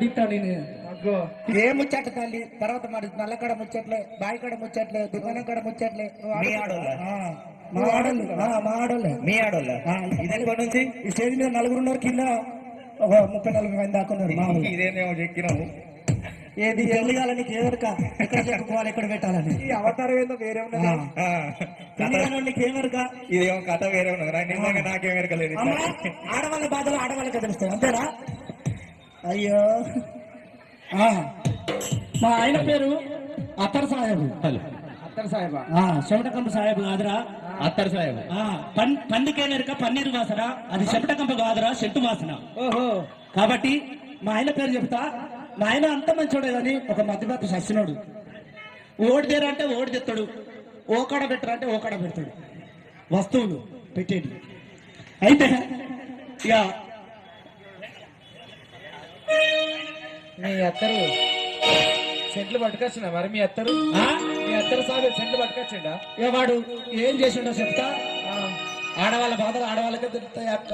తిట్టా నేను. ఏ ముచ్చట తల్లి? తర్వాత మరి నల్లకడ ముచ్చట్లే బాయి కడ ముచ్చట్లే. దుకాణం కడ ముచ్చట్లే మీ ఆడోళ్ళ? మా ఆడోళ్ళు? ఆ, మా ఆడోళ్ళే. మీ ఆడోళ్ళ? ఆ, ఇదెప్పటి నుంచి? ఈ స్టేజ్ మీద నలుగురు ఉన్నారు కింద ఒక ముప్పై నలభై మంది దాకా ఉన్నారు మా ఊరు. ఇదేమో చెక్కినాము ఏది ఏదరక ఎక్కడ చెప్పుకోవాలి ఎక్కడ పెట్టాలని? ఈ అవతారం ఏందో వేరే ఉన్నది. నీకేమరక ఇదేమో కథ వేరే ఉన్నది నిజంగా నాకేం ఎరకలేదు అమ్మా ఆడవాళ్ళ బాధలు ఆడవాళ్ళకే తెలుస్తాయి అంతేనా అయ్యో. మా ఆయన పేరు అత్తర్ సాహెబ్. అత్తర్ సాహెబా. ఆ, చెమటకంప సాహెబ్ కాదురా. అత్తర్ సాహెబ్. పందికేనరిక పన్నీరు వాసన అది చెమటకంప కాదురా చెట్టు వాసన. ఓహో. కాబట్టి మా ఆయన పేరు చెప్తా. మా ఆయన అంత మంచోడే కానీ ఒక మధ్యవర్తి సచ్చినోడు. ఓడి తీర అంటే ఓడి తెస్తాడు ఓకడ పెట్టరా అంటే ఓకడ పెడతాడు. వస్తువులు పెట్టేది. అయితే ఇక మీ అత్తరు. సెంట్లు పట్టుకొచ్చిన మరి మీ అత్తరు? మీ అత్తరు సాగు సెంట్లు పట్టుకొచ్చిండా? ఇక వాడు? ఏం చేసిండో చెప్తా? ఆడవాళ్ళ బాధలు ఆడవాళ్ళకే తెలుస్తాయి అక్క.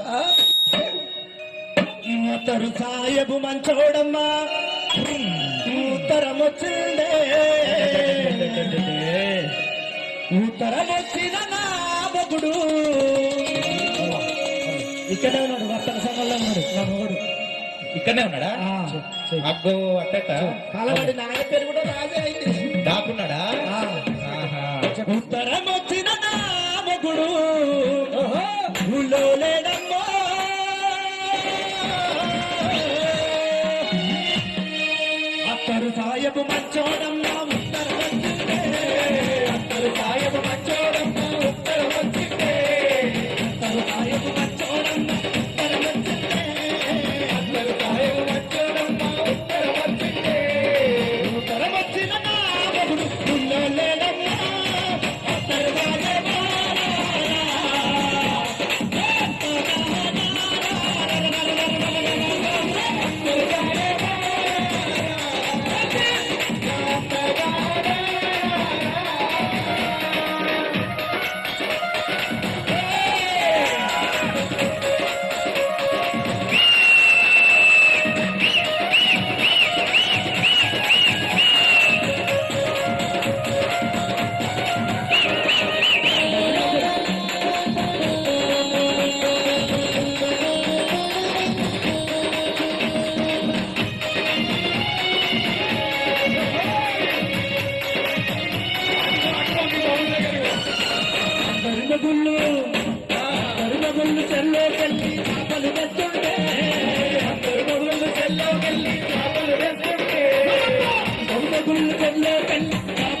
ఉత్తరు సాయబు మంచోడమ్మా. ఉత్తరం వచ్చిండే ఉత్తరం వచ్చిన నా మొగుడు ఇక్కడే ఉన్నాడు వర్తన సంఘంలో ఉన్నాడు. ఇక్కడనే ఉన్నాడా? అబ్బో అట్టట. ఆ. ఆహా. ఉత్తరం వచ్చిన నా మొగుడు ఊళ్ళో లేడమ్మో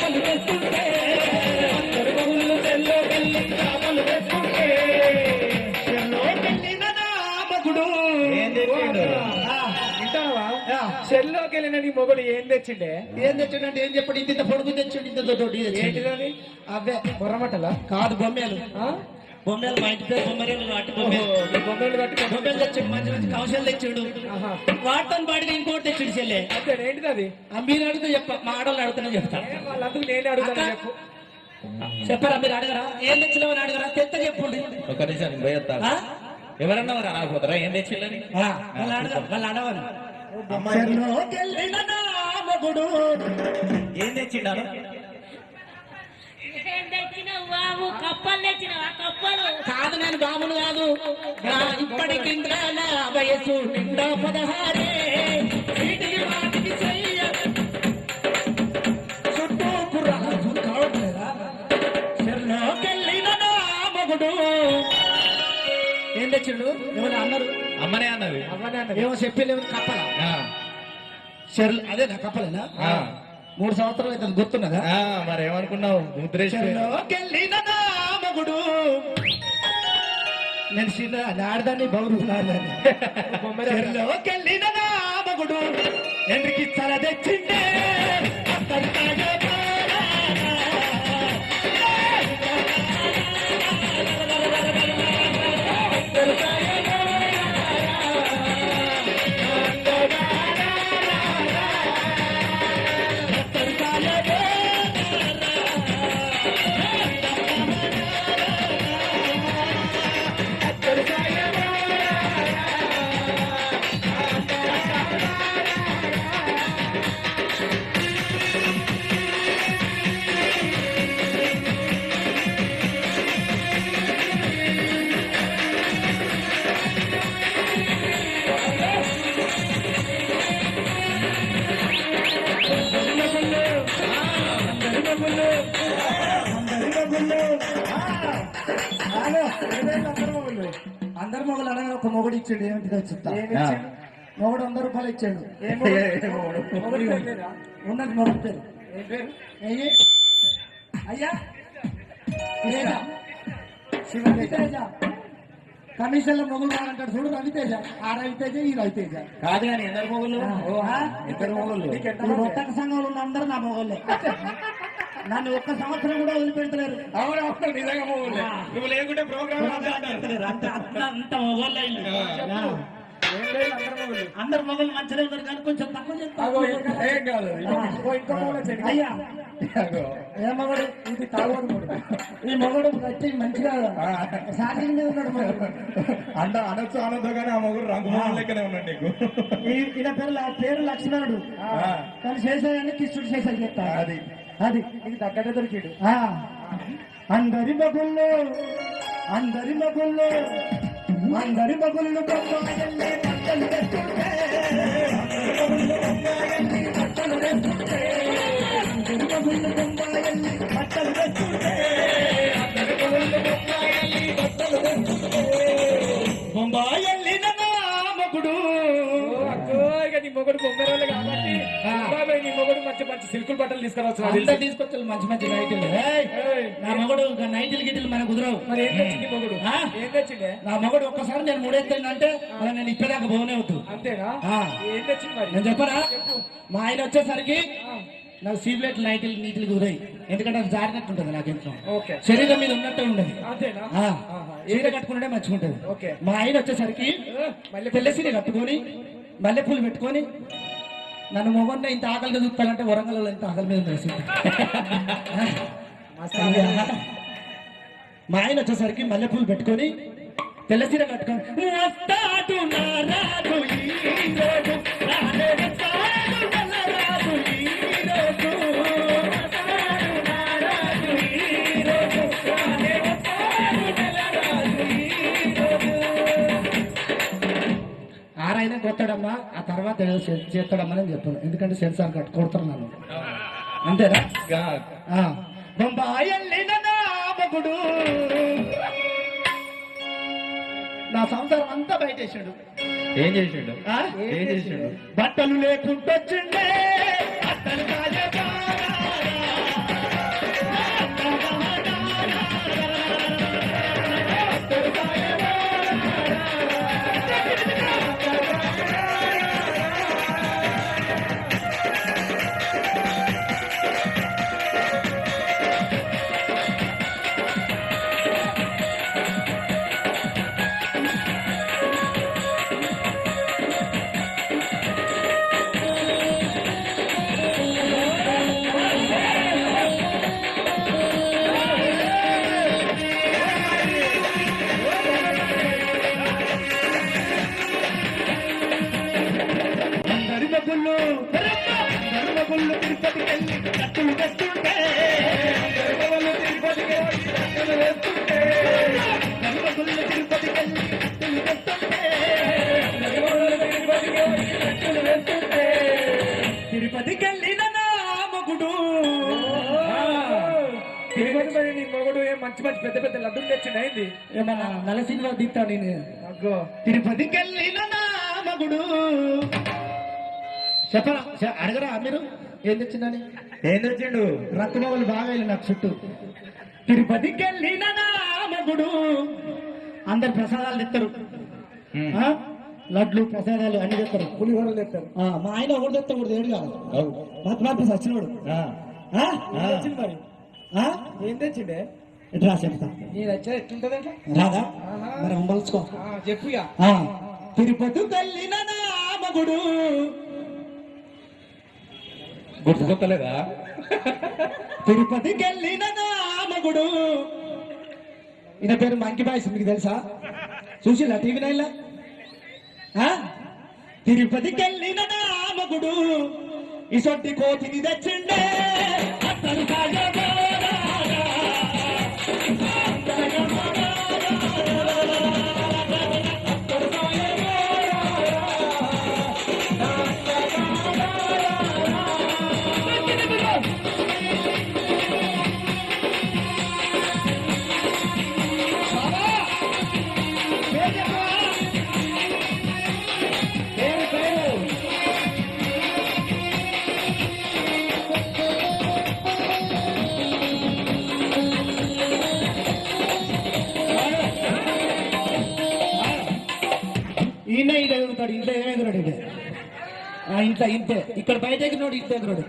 తెచ్చుంటే చెల్లోకెళ్ళిన నా మగుడు ఏం తెచ్చిండు? వెళ్ళిన ఏం తెచ్చిండే? ఏం తెచ్చిండంటే ఏం చెప్పండి ఇంత పొడుగు తెచ్చిండు? ఇంత తోటి ఏంటిదని అవే బొర్రమట్టలా కాదు బొమ్మేలు? బొమ్మేలు మా ఇంటి పేరు బొమ్మరేలు వాటి బొమ్మేలు. నీ బొమ్మలు తెచ్చిండు మంచి మంచి కౌశల్ తెచ్చిండు. వాటితో పాటుగా ఇంకోటి తెచ్చిండు చెల్లె. ఏంటిది అది? మీరు అడిగితే చెప్ప మా ఆడవాళ్ళు అడుగుతున్నా చెప్తా. ఏ వాళ్ళందుకు నేనే అడుగుతాను చెప్పు. చెప్పరా మీరు అడగరా? ఏం తెచ్చినామని అడగరా? తెత్త చెప్పండి. ఒక నిమిషం నేను పోయి వస్తా. ఆ? ఎవరన్నా మరి అనకపోతారా ఏం తెచ్చిల్లని వాళ్ళు అడగ వాళ్ళు మొగుడు. ఏం తెచ్చిండాను ఏం తెచ్చినావు బాబు కప్పలు తెచ్చినావా? కప్పలు. కాదు నేను బామును కాదు. నా ఇప్పటికి వయసు నిండా పదహారే. వీటికి వాటికి చెయ్య చుట్టూ కుర్రాలు కావట్లేదా? చెల్లోకెళ్ళిన నా మొగుడు? ఏం తెచ్చిండు ఏమైనా అన్నారు? అమ్మనే అన్నది. అవ్వనే అన్నది. ఏమో చెప్పలేము కప్పల? అదే నా కప్పలేనా? ఆ. మూడు సంవత్సరాలు అయితే గుర్తున్నదా మరి ఏమనుకున్నావు మొగుడు నేను చిన్న ఆడదాన్ని బౌరు ఆడదాన్ని. చెల్లోకెళ్ళిన నా మగుడు ఎండ్రికి తల తెచ్చిండే. అందరు మొగలు అనగా ఒక మొగుడు ఇచ్చాడు ఏమిటిదో చెప్తా? మొగుడు వంద రూపాయలు ఇచ్చాడు? ఉన్నది మొగుడు పేరు. ఏం పేరు? ఏయ్. అయ్యా? తేజ. రవితేజ కమిషన్లో మొగుడు కావాలంటాడు. చూడు రవితేజ ఆ రవితేజ ఈ రవితేజ కాదు కానీ? ఇద్దరు ఈ ఎంతమంది? ఒక్క సంఘంలో ఉన్న అందరూ నా మొగోళ్ళే. నన్ను ఒక్క సంవత్సరం కూడా వదిలిపెడతలేరు. అవును అవును నిజంగా మొగుళ్ళు నువ్వు లేకుంటే ప్రోగ్రామ్ అంతా అంత మొగోళ్ళే అందరు మొగలు మంచిగా ఉన్నారు కానీ కొంచెం తక్కువ వచ్చాడు. అయ్యా. ఏ మొగడు? ఇది మొగుడు. ఈ మొగడు గట్టి మంచిగా. సాటింగ్ మీద ఉన్నాడు అంట అనొచ్చు అనొద్దు కానీ ఆ మొగుడు రంగు మొగుడు లెక్కనే ఉన్నాడు నీకు. ఈ- ఈయన పేరు పేరు లక్ష్మణుడు. కానీ చేసేదాన్ని కిష్టుడు చేసేది చెప్తా అది. అది నీకు తగ్గట్టే దొరికిడు. అందరి మగుళ్ళు అందరి మగుళ్ళు అందరి మగుళ్ళు బొమ్మాయల్లి బట్టలు తెస్తుంటే అందరి మగుళ్ళు బొమ్మాయల్లి బట్టలు తెస్తుంటే సిల్కులు బట్టలు తీసుకురావచ్చు అంతా. తీసుకొచ్చారు మంచి మంచి నైట్లు నా మగడు నైట్లు గిట్లు మనకు కుదరవు. మరి ఏం తెచ్చింది మొగుడు? ఆ? ఏం తెచ్చిండే నా మగడు ఒక్కసారి నేను మూడెత్తానంటే అలా నేను ఇప్పేదాకా పోనే వద్దు అంతేనా? ఆ. ఏం తెచ్చింది మరి? నేను చెప్పనా? చెప్పు. మా ఆయన వచ్చేసరికి నాకు సీబ్లెట్ నైట్లు నీటికి కుదరాయి. ఎందుకంటే అది జారినట్టు ఉంటుంది నాకు ఓకే. శరీరం మీద ఉన్నట్టే ఉండదు. చీర కట్టుకుంటే మంచిగా ఉంటుంది. మా ఆయన వచ్చేసరికి మళ్ళీ తెల్లసిరి కట్టుకొని మల్లెపూలు పెట్టుకొని నన్ను మొగన్న ఇంత ఆకలిగా చూస్తానంటే వరంగల్ ఇంత ఆకలి మీద మా ఆయన వచ్చేసరికి మల్లెపూలు పెట్టుకొని తెల్లసీర కట్టుకొని కొట్టాడమ్మా ఆ తర్వాత ఏదో చేస్తాడమ్మా అని చెప్పాను ఎందుకంటే సెన్సార్ కట్టు కొడతారు నన్ను. అంతేనా? గా- ఆ. బొంబాయి వెళ్ళిన నా సంసారం అంతా బయటేశాడు. ఏం చేసిండు ఆ? ఏం చేసిండు బట్టలు లేకుంటొచ్చిండే. మగుళ్ళు అందరి మగుళ్ళు తిరుపతికి వెళ్ళి కట్టులు తెస్తుంటే అందరి మగుళ్ళు తిరుపతికి వెళ్ళి కట్టులు తెస్తుంటే అందరి మగుళ్ళు తిరుపతికి వెళ్ళి కట్టులు తెస్తుంటే అందరి మగుళ్ళు తిరుపతికి వెళ్ళి కట్టులు తెస్తుంటే తిరుపతికి వెళ్ళిన నా మగుడు తిరుపతి మరి నీ మొగుడు ఏం మంచి మంచి పెద్ద పెద్ద లడ్డూలు తెచ్చిండు అయింది ఏమన్నా నలసింహలో దిగుతా నేను. అగ్గో. తిరుపతికి వెళ్ళిన నా మగుడు చెప్పరా? అడగరా మీరు? ఏం తెచ్చిందని ఏం తెచ్చిండు? రక్తమొగలు బాగా వెళ్ళి నాకు చుట్టూ. తిరుపతికి వెళ్ళిన అందరు ప్రసాదాలు తెస్తారు? లడ్లు ప్రసాదాలు అన్ని తెస్తారు పులిహోరలు తెస్తారు మా ఆయన ఒకటి తెస్తే ఒకటి ఏడు కాదు. అవు. మత మార్పు సచ్చినోడు మరి? ఏం తెచ్చిండే? ఎట్రా చెప్తా. నీ వచ్చా ఎట్లుంటది అట్లా? రాదా. మరి ఆ, చెప్పు తిరుపతికి వెళ్ళిన నా గుర్తుకోలేదా తిరుపతికి వెళ్ళిన మగుడు? ఈయన పేరు మంకి బాయ్స్ మీకు తెలుసా? చూసిలా టీవీ నైన్లా ఆ? తిరుపతికి వెళ్ళిన మగుడు? ఇసొంటి కోతిని తెచ్చిండే ఆ, ఇంట్లో ఇంతే. ఇక్కడ బయట ఎగిరినోడు ఇంట్లో ఎగిరాడు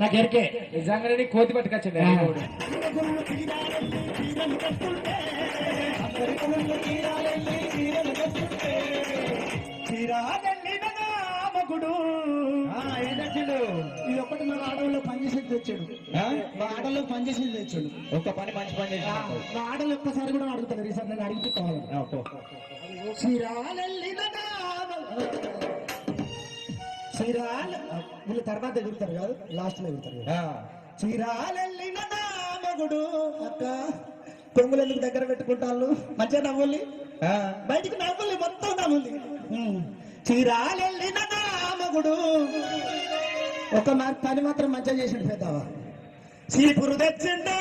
నాకు ఎరికే. నిజంగానే నీ కోతి పట్టుకొచ్చండి. ఆ. ఏంటండు ఇది ఒకటి మన ఆడవాళ్ళు పనిచేసేది తెచ్చాడు. మా ఆడలో పనిచేసేది తెచ్చాడు. ఒక్క పని మంచి పని చేసి మా ఆడలు ఒక్కసారి కూడా అడుగుతారు ఈసారి నేను అడిగితే కావాలి. శ్రీరాల వీళ్ళు తర్వాత ఎగురుతారు కాదు లాస్ట్లో ఎగురుతారు కదా. చీరాలెల్లిన నా మగుడు. అక్క కొంగులు ఎందుకు దగ్గర పెట్టుకుంటాను మంచిగా నవ్వుల్ని? బయటికి నవ్వుల్ని మొత్తం నవ్వుల్ని. ఉమ్. చీరాలెల్లిన నా మగుడు. ఒక పని మాత్రం మంచిగా చేసిండు పెద్దవా. చీపురు తెచ్చిండే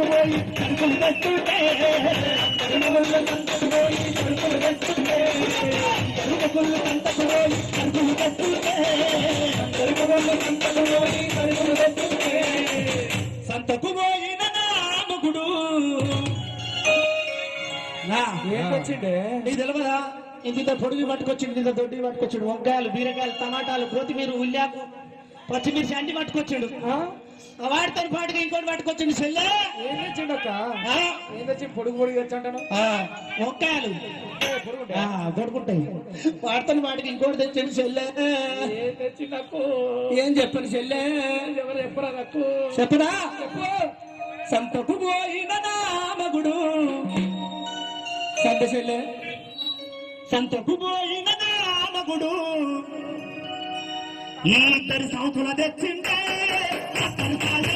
పోయి తెస్తుంటే తెస్తుంటే తెస్తుంటే తెస్తుంటే సంతకు పోయిన నామకుడు తెలియదా ఇంత పొడుగు పట్టుకొచ్చిండు ఇంత దొడ్డి పట్టుకొచ్చిండు వంకాయలు బీరకాయలు టమాటాలు కొత్తిమీర ఉల్లాకు పచ్చిమిర్చి అన్ని పట్టుకొచ్చాడు? వాడితో పాటుగా ఇంకోటి పట్టుకొచ్చిండు చెల్లె. ఏం తెచ్చిండు అక్క? ఏం తెచ్చి పొడుగు పొడుగు తెచ్చంటాను? ఆ, వంకాయలు ఆ, దొరుకుంటాయి వాడితో పాటుగా ఇంకోటి తెచ్చిండు చెల్లె. ఏం తెచ్చి నాకు ఏం చెప్పను చెల్లె? ఎవరు చెప్పరా నాకు? చెప్పరా? సంతకు పోయిన నామగుడు సంత చెల్లె. సంతకు పోయిన నామగుడు ఇద్దరు సౌతుల తెచ్చిండే అతను కాలే